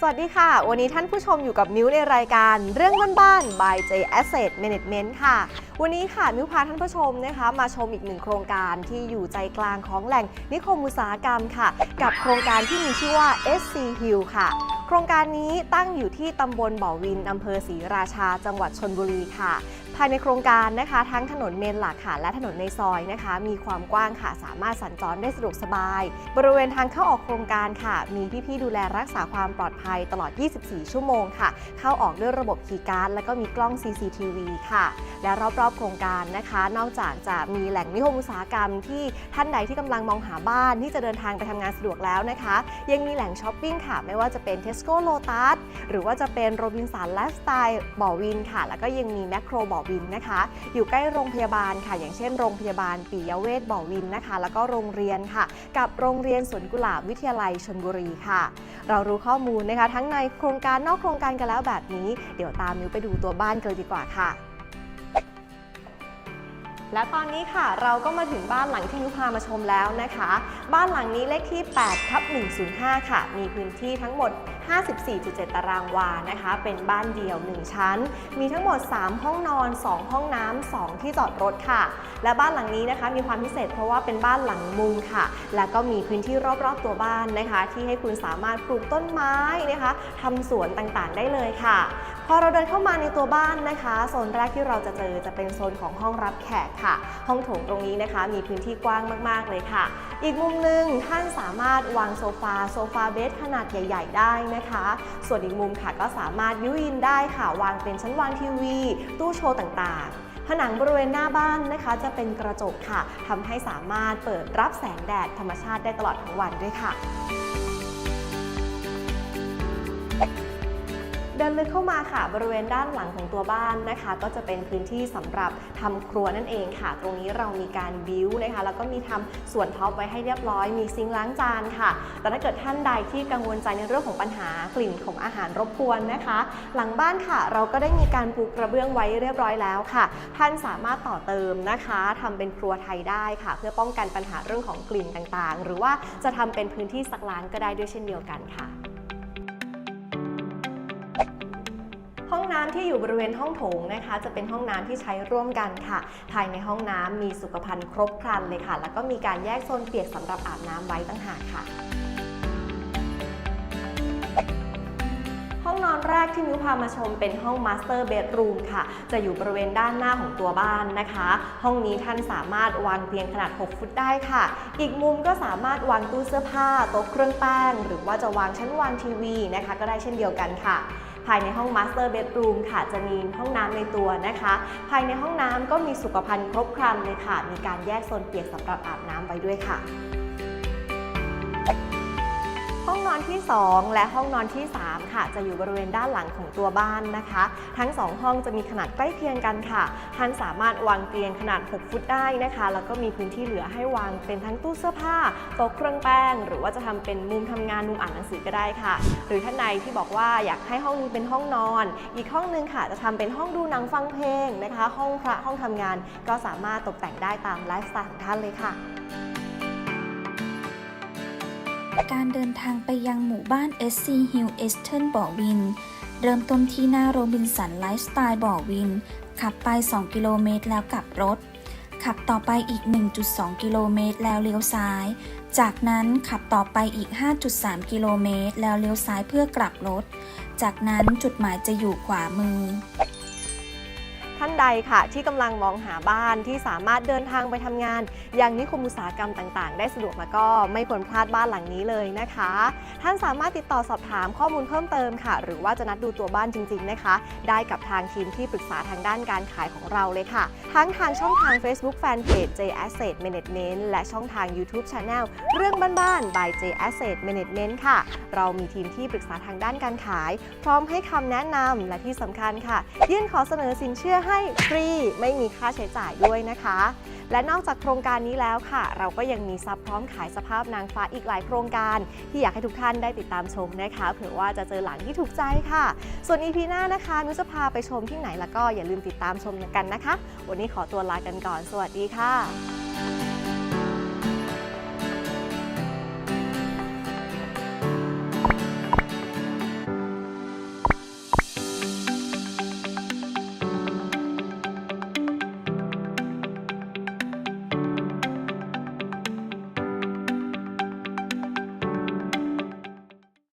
สวัสดีค่ะ วันนี้ท่านผู้ชมอยู่กับมิวในรายการเรื่องบ้านๆ by J Asset Management ค่ะ วันนี้ค่ะมิวพาท่านผู้ชมนะคะ มาชมอีกหนึ่งโครงการที่อยู่ใจกลางของแหล่งนิคมอุตสาหกรรมค่ะ กับโครงการที่มีชื่อว่า SC Hill ค่ะ โครงการนี้ตั้งอยู่ที่ตำบลบ่อวินอำเภอศรีราชา จังหวัดชนบุรีค่ะ ภายในโครงการนะคะ ทั้งถนนเมนหลักค่ะและถนนในซอยนะคะ มีความกว้างค่ะสามารถสัญจรได้สะดวกสบาย บริเวณทางเข้าออกโครงการค่ะ มีพี่ๆดูแลรักษาความปลอดภัยตลอด 24 ชั่วโมงค่ะ เข้าออกด้วยระบบคีย์การ์ดแล้วก็มีกล้อง CCTV ค่ะ และรอบๆ โครงการนะคะ นอกจากจะมีแหล่งนิคมอุตสาหกรรมที่ท่านใดที่กำลังมองหาบ้านที่จะเดินทางไปทำงานสะดวกแล้วนะคะ ยังมีแหล่งช้อปปิ้งค่ะ ไม่ว่าจะเป็น Tesco Lotus หรือว่าจะเป็นโรบินสันไลฟ์สไตล์บ่อวินค่ะ แล้วก็ยังมีแมคโครบ่อวินนะคะ อยู่ใกล้โรงพยาบาลค่ะ อย่างเช่นโรงพยาบาลปิยเวชบ่อวินนะคะ แล้วก็โรงเรียนค่ะ กับโรงเรียนสวนกุหลาบวิทยาลัยชนบุรีค่ะ เรารู้ข้อมูลนะคะ ทั้งในโครงการนอกโครงการกันแล้วแบบนี้ เดี๋ยวตามมิวไปดูตัวบ้านกันเลยดีกว่าค่ะและตอนนี้ค่ะเราก็มาถึงบ้านหลังที่นุพามาชมแล้วนะคะ บ้านหลังนี้เลขที่8ทับ105 ค่ะ มีพื้นที่ทั้งหมด 54.7 ตารางวานะคะ เป็นบ้านเดี่ยว 1 ชั้น มีทั้งหมด 3 ห้องนอน 2 ห้องน้ำ 2 ที่จอดรถค่ะ และบ้านหลังนี้นะคะ มีความพิเศษเพราะว่าเป็นบ้านหลังมุมค่ะ แล้วก็มีพื้นที่รอบๆตัวบ้านนะคะ ที่ให้คุณสามารถปลูกต้นไม้นะคะทำสวนต่างๆ ได้เลยค่ะ พอเราเดินเข้ามาในตัวบ้านนะคะโซนแรกที่เราจะเจอจะเป็นโซนของห้องรับแขกค่ะ ห้องโถงตรงนี้นะคะ มีพื้นที่กว้างมาก ๆเลยค่ะ อีกมุมหนึ่งท่านสามารถวางโซฟาโซฟาเบดขนาดใหญ่ ๆ ได้นะคะ ส่วนอีกมุมค่ะก็สามารถวิวอินได้ค่ะ วางเป็นชั้นวางทีวี ตู้โชว์ต่างๆผนังบริเวณหน้าบ้านนะคะ จะเป็นกระจกค่ะทำให้สามารถเปิดรับแสงแดดธรรมชาติได้ตลอดทั้งวันด้วยค่ะ เดินลึกเข้ามาค่ะ บริเวณด้านหลังของตัวบ้านนะคะ ก็จะเป็นพื้นที่สำหรับทำครัวนั่นเองค่ะ ตรงนี้เรามีการบิวนะคะ แล้วก็มีทำส่วนท็อปไว้ให้เรียบร้อย มีซิงค์ล้างจานค่ะ แต่ถ้าเกิดท่านใดที่กังวลใจในเรื่องของปัญหากลิ่นของอาหารรบกวนนะคะ หลังบ้านค่ะ เราก็ได้มีการปูกระเบื้องไว้เรียบร้อยแล้วค่ะ ท่านสามารถต่อเติมนะคะทำเป็นครัวไทยได้ค่ะ เพื่อป้องกันปัญหาเรื่องของกลิ่นต่างๆ หรือว่าจะทำเป็นพื้นที่สักล้างก็ได้ด้วยเช่นเดียวกันค่ะ น้ำที่อยู่บริเวณห้องโถงนะคะ จะเป็นห้องน้ำที่ใช้ร่วมกันค่ะ ภายในห้องน้ำมีสุขภัณฑ์ครบครันเลยค่ะ แล้วก็มีการแยกโซนเปียกสำหรับอาบน้ำไว้ตั้งหากค่ะห้องนอนแรกที่มิวพามาชมเป็นห้องมาสเตอร์เบดรูมค่ะ จะอยู่บริเวณด้านหน้าของตัวบ้านนะคะ ห้องนี้ท่านสามารถวางเตียงขนาด 6 ฟุตได้ค่ะ อีกมุมก็สามารถวางตู้เสื้อผ้า โต๊ะเครื่องแป้ง หรือว่าจะวางชั้นวางทีวีนะคะ ก็ได้เช่นเดียวกันค่ะ ภายในห้องมาสเตอร์เบดรูมค่ะจะมีห้องน้ำในตัวนะคะ ภายในห้องน้ำก็มีสุขภัณฑ์ครบครันเลยค่ะ มีการแยกโซนเปียกสำหรับอาบน้ำไว้ด้วยค่ะ ที่ 2 และห้องนอนที่ 3 ค่ะ จะอยู่บริเวณด้านหลังของตัวบ้านนะคะ ทั้ง 2 ห้องจะมีขนาดใกล้เคียงกันค่ะ ท่านสามารถวางเตียงขนาด 6 ฟุตได้นะคะ แล้วก็มีพื้นที่เหลือให้วางเป็นทั้งตู้เสื้อผ้าโต๊ะเครื่องแป้ง หรือว่าจะทำเป็นมุมทำงานมุมอ่านหนังสือก็ได้ค่ะ หรือท่านใดที่บอกว่าอยากให้ห้องนี้เป็นห้องนอน อีกห้องนึงค่ะ จะทำเป็นห้องดูหนังฟังเพลงนะคะ ห้องพระห้องทำงานก็สามารถตกแต่งได้ตามไลฟ์สไตล์ของท่านเลยค่ะ การเดินทางไปยังหมู่บ้าน SC Hill Eastern บ่อวิน เริ่มต้นที่หน้าโรบินสันไลฟ์สไตล์บ่อวิน ขับไป 2 กิโลเมตรแล้วกลับรถ ขับต่อไปอีก 1.2 กิโลเมตรแล้วเลี้ยวซ้าย จากนั้นขับต่อไปอีก 5.3 กิโลเมตรแล้วเลี้ยวซ้ายเพื่อกลับรถ จากนั้นจุดหมายจะอยู่ขวามือ ท่านใดค่ะ ที่กำลังมองหาบ้านที่สามารถเดินทางไปทำงาน ยังนิคมอุตสาหกรรมต่างๆ ได้สะดวกแล้วก็ไม่ควรพลาดบ้านหลังนี้เลยนะคะ ท่านสามารถติดต่อสอบถามข้อมูลเพิ่มเติมค่ะ หรือว่าจะนัดดูตัวบ้านจริง ๆนะคะ ได้กับทางทีมที่ปรึกษาทางด้านการขายของเราเลยค่ะ ทั้งทางช่องทาง Facebook Fanpage J Asset Management และช่องทาง YouTube Channel เรื่องบ้านๆ by J Asset Management ค่ะ เรามีทีมที่ปรึกษาทางด้านการขาย พร้อมให้คำแนะนำและที่สำคัญค่ะ ยื่นขอเสนอสินเชื่อให้ฟรีไม่มีค่าใช้จ่ายด้วยนะคะ และนอกจากโครงการนี้แล้วค่ะ เราก็ยังมีซับพร้อมขายสภาพนางฟ้าอีกหลายโครงการ ที่อยากให้ทุกท่านได้ติดตามชมนะคะ เผื่อว่าจะเจอหลังที่ถูกใจค่ะ ส่วนอีพีหน้านะคะนุจะพาไปชมที่ไหนแล้วก็อย่าลืมติดตามชมกันนะคะ วันนี้ขอตัวลากันก่อน สวัสดีค่ะ